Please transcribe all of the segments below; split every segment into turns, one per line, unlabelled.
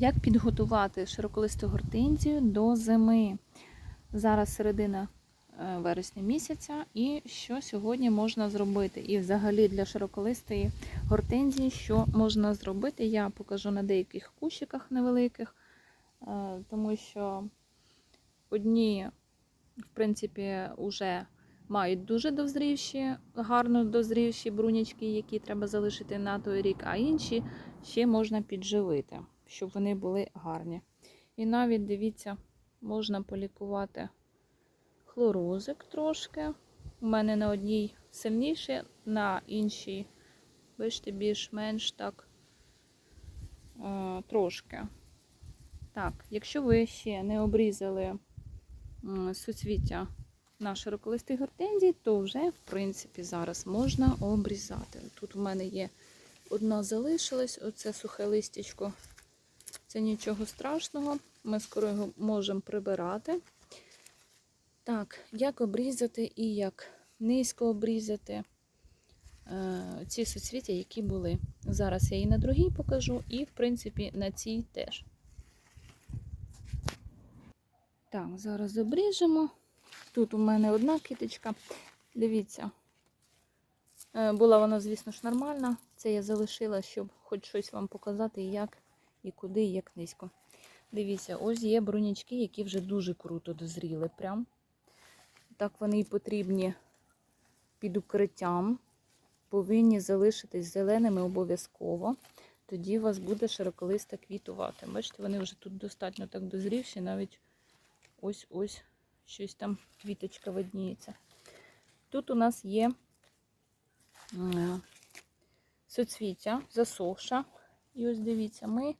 Як підготувати широколисту гортензію до зими? Зараз середина е, вересня місяця, і що сьогодні можна зробити? І взагалі для широколистої гортензії, що можна зробити, я покажу на деяких кущиках невеликих, е, тому що одні, в принципі, вже мають дуже дозрівші, гарно дозрівші брунячки, які треба залишити на той рік, а інші ще можна підживити, щоб вони були гарні. І навіть дивіться, можна полікувати хлорозик трошки. У мене на одній сильніше, на іншій, бачите, більш-менш так е, трошки. Так, якщо ви ще не обрізали суцвіття на широколистій гортензії, то вже, в принципі, зараз можна обрізати. Тут у мене є одна залишилась, оце сухе листячко. Це нічого страшного, ми скоро його можемо прибирати. Так, як обрізати і як низько обрізати е, ці суцвіття, які були. Зараз я її на другій покажу, і, в принципі, на цій теж. Так, зараз обріжемо. Тут у мене одна киточка. Дивіться. Е, Була вона, звісно ж, нормальна. Це я залишила, щоб хоч щось вам показати, як і куди, і як низько. Дивіться, ось є брунячки, які вже дуже круто дозріли. Прям. Так вони і потрібні під укриттям. Повинні залишитись зеленими обов'язково. Тоді у вас буде широколиста квітувати. Бачите, вони вже тут достатньо так дозрівші, навіть ось-ось щось там квіточка видніється. Тут у нас є е, соцвіття, засохша. І ось дивіться, ми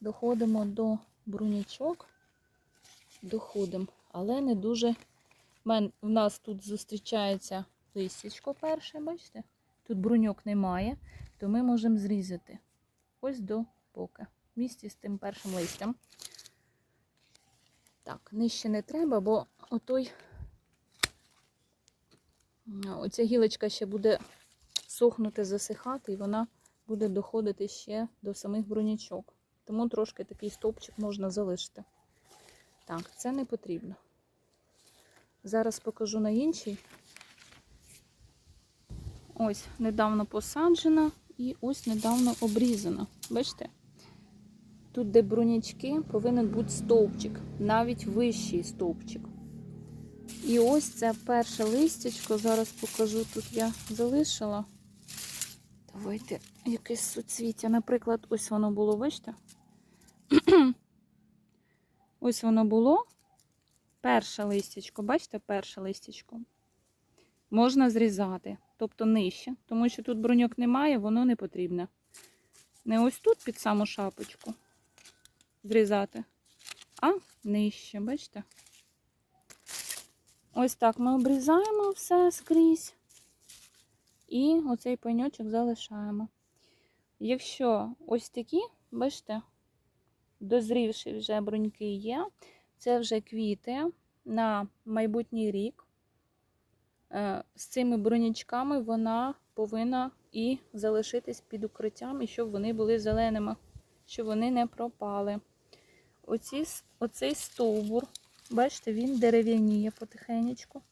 доходимо до брунячок, доходимо, але не дуже. У нас тут зустрічається листячко перше, бачите? Тут бруньок немає, то ми можемо зрізати ось до поки, в місті з тим першим листям. Так, нижче не треба, бо отой, оця гілочка ще буде сохнути, засихати, і вона буде доходити ще до самих брунячок. Тому трошки такий стовпчик можна залишити. Так, це не потрібно. Зараз покажу на іншій. Ось недавно посаджена і ось недавно обрізана. Бачите? Тут, де брунячки, повинен бути стовпчик, навіть вищий стовпчик. І ось це перше листячко, зараз покажу, тут я залишила. Давайте якесь суцвіття. Наприклад, ось воно було, бачите? ось воно було. Перше листячко, бачите, перше листячко. Можна зрізати, тобто нижче, тому що тут броньок немає, воно не потрібне. Не ось тут під саму шапочку зрізати, а нижче, бачите? Ось так ми обрізаємо все скрізь. І оцей пеньочок залишаємо. Якщо ось такі, бачите, дозрівші вже бруньки є, це вже квіти на майбутній рік. Е, З цими бронячками вона повинна і залишитись під укриттям, і щоб вони були зеленими, щоб вони не пропали. Оці, оцей стовбур, бачите, він дерев'яніє потихенечку.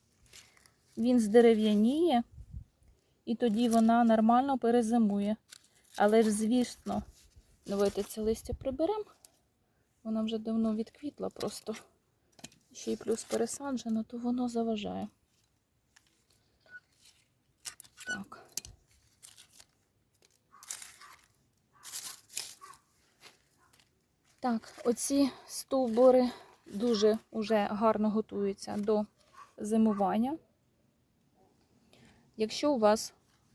Він здерев'яніє, і тоді вона нормально перезимує. Але ж, звісно, давайте це листя приберемо. Вона вже давно відквітла просто. Ще й плюс пересаджено, то воно заважає. Так. Так, оці стовбури дуже вже гарно готуються до зимування. Якщо у вас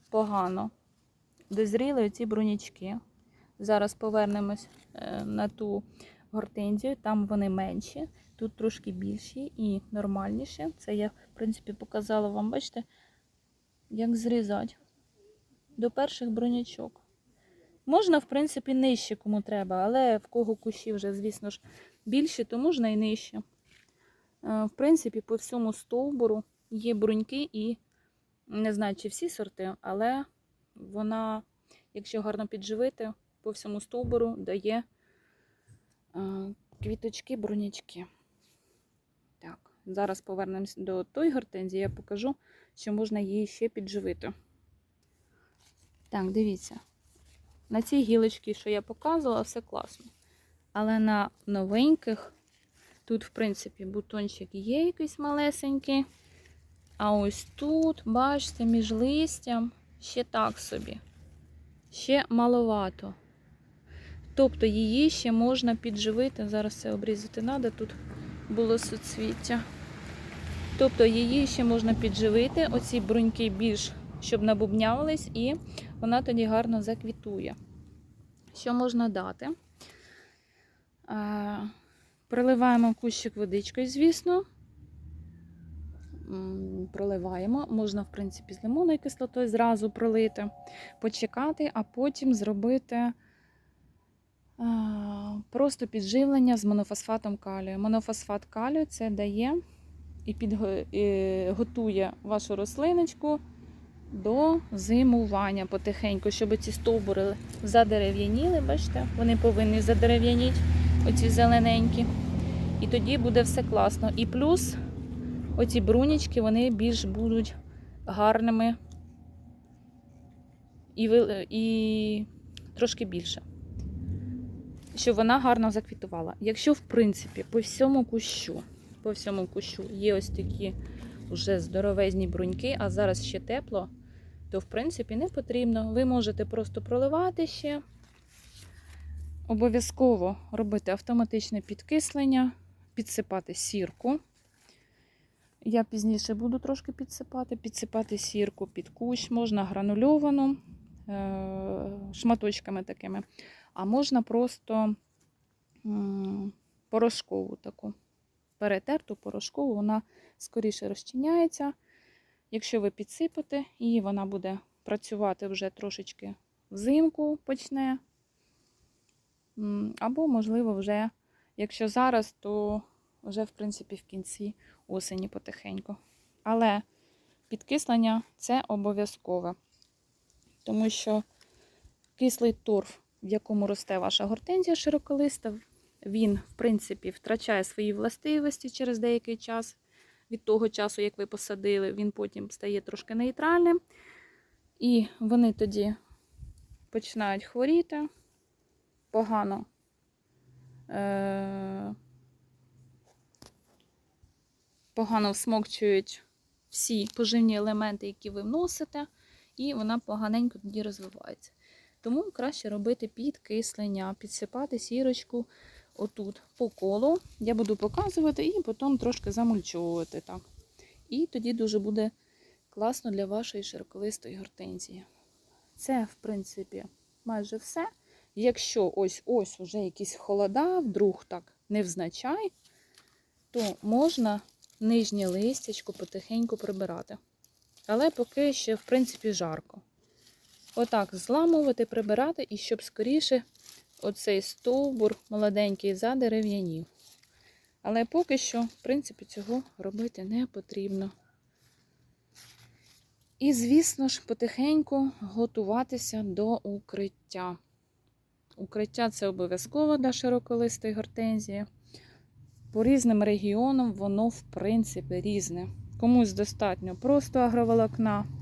погано дозріли оці брунячки, зараз повернемось е, на ту гортензію, там вони менші, тут трошки більші і нормальніші. Це я, в принципі, показала вам, бачите, як зрізати до перших брунячок. Можна, в принципі, нижче, кому треба, але в кого кущі вже, звісно ж, більше, то можна і нижче. Е, В принципі, по всьому стовбуру є бруньки і не знаю, чи всі сорти, але вона, якщо гарно підживити, по всьому стовбуру дає квіточки, брунячки. Так, зараз повернемось до той гортензії, я покажу, що можна її ще підживити. Так, дивіться. На цій гілочці, що я показувала, все класно. Але на новеньких тут, в принципі, бутончик є якийсь малесенький. А ось тут, бачите, між листям ще так собі. Ще маловато. Тобто її ще можна підживити. Зараз це обрізати треба, тут було суцвіття. Тобто її ще можна підживити, оці бруньки більш, щоб набубнявились, і вона тоді гарно заквітує. Що можна дати? Приливаємо кущик водичкою, звісно. Проливаємо. Можна, в принципі, з лимонною кислотою зразу пролити, почекати, а потім зробити просто підживлення з монофосфатом калію. Монофосфат калію це дає і, підго... і готує вашу рослиночку до зимування потихеньку, щоб ці стовбури задерев'яніли. Бачите, вони повинні задерев'яніти, оці зелененькі. І тоді буде все класно. І плюс оці брунічки, вони більш будуть гарними і, і трошки більше. Щоб вона гарно заквітувала. Якщо, в принципі, по всьому кущу, по всьому кущу є ось такі вже здоровезні бруньки, а зараз ще тепло, то в принципі не потрібно. Ви можете просто проливати ще. Обов'язково робити автоматичне підкислення, підсипати сірку. Я пізніше буду трошки підсипати, підсипати сірку під кущ, можна гранульовану е, шматочками такими, а можна просто порошкову таку. Перетерту порошкову, вона скоріше розчиняється. Якщо ви підсипете, і вона буде працювати вже трошечки взимку почне. Або, можливо, вже, якщо зараз, то вже, в принципі, в кінці осені потихеньку. Але підкислення це обов'язкове, тому що кислий торф, в якому росте ваша гортензія широколиста, він, в принципі, втрачає свої властивості через деякий час. Від того часу, як ви посадили, він потім стає трошки нейтральним. І вони тоді починають хворіти, погано. Е- погано всмокчують всі поживні елементи, які ви вносите, і вона поганенько тоді розвивається. Тому краще робити підкислення, підсипати сірочку отут по колу. Я буду показувати і потім трошки замульчовувати. так. І тоді дуже буде класно для вашої широколистої гортензії. Це, в принципі, майже все. Якщо ось ось вже якісь холода, вдруг так невзначай, то можна нижнє листячко потихеньку прибирати. Але поки ще, в принципі, жарко. Отак зламувати, прибирати, і щоб скоріше оцей стовбур молоденький задерев'янів. Але поки що, в принципі, цього робити не потрібно. І, звісно ж, потихеньку готуватися до укриття. Укриття це обов'язково для широколистої гортензії. По різним регіонам воно, в принципі, різне. Комусь достатньо просто агроволокна.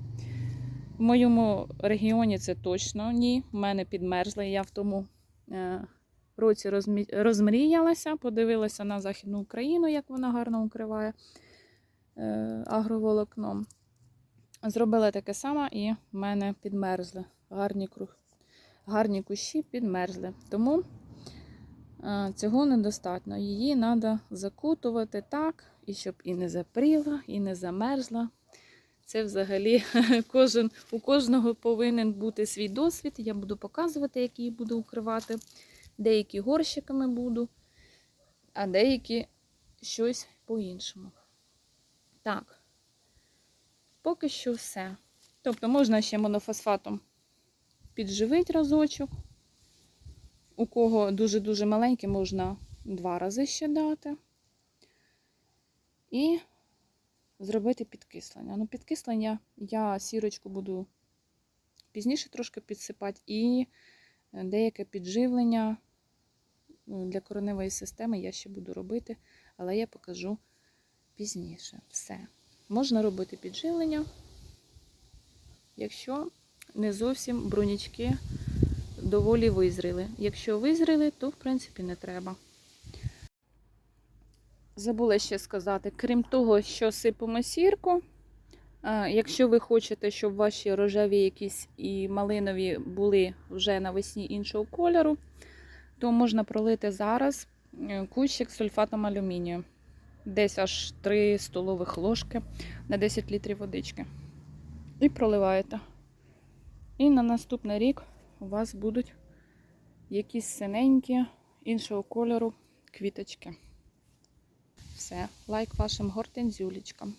В моєму регіоні це точно ні. У мене підмерзли. Я в тому е, році розмріялася, подивилася на Західну Україну, як вона гарно укриває е, агроволокном. Зробила таке саме і в мене підмерзли. Гарні, гарні кущі підмерзли. Тому е, цього недостатньо. Її треба закутувати так, і щоб і не запріла, і не замерзла. Це взагалі кожен, у кожного повинен бути свій досвід. Я буду показувати, як її буду укривати. Деякі горщиками буду, а деякі щось по-іншому. Так, поки що все. Тобто можна ще монофосфатом підживити разочок. У кого дуже-дуже маленький, можна два рази ще дати. І зробити підкислення. Ну, підкислення я сірочку буду пізніше трошки підсипати, і деяке підживлення Ну, Для кореневої системи я ще буду робити, але я покажу пізніше. Все. Можна робити підживлення, якщо не зовсім брунічки доволі визріли. Якщо визріли, то в принципі не треба. Забула ще сказати, крім того, що сипемо сірку, якщо ви хочете, щоб ваші рожеві якісь і малинові були вже навесні іншого кольору, то можна пролити зараз е, кущик сульфатом алюмінію. Десь аж 3 столових ложки на 10 літрів водички. І проливаєте. І на наступний рік у вас будуть якісь синенькі іншого кольору квіточки. Все, лайк вашим гортензюлечкам.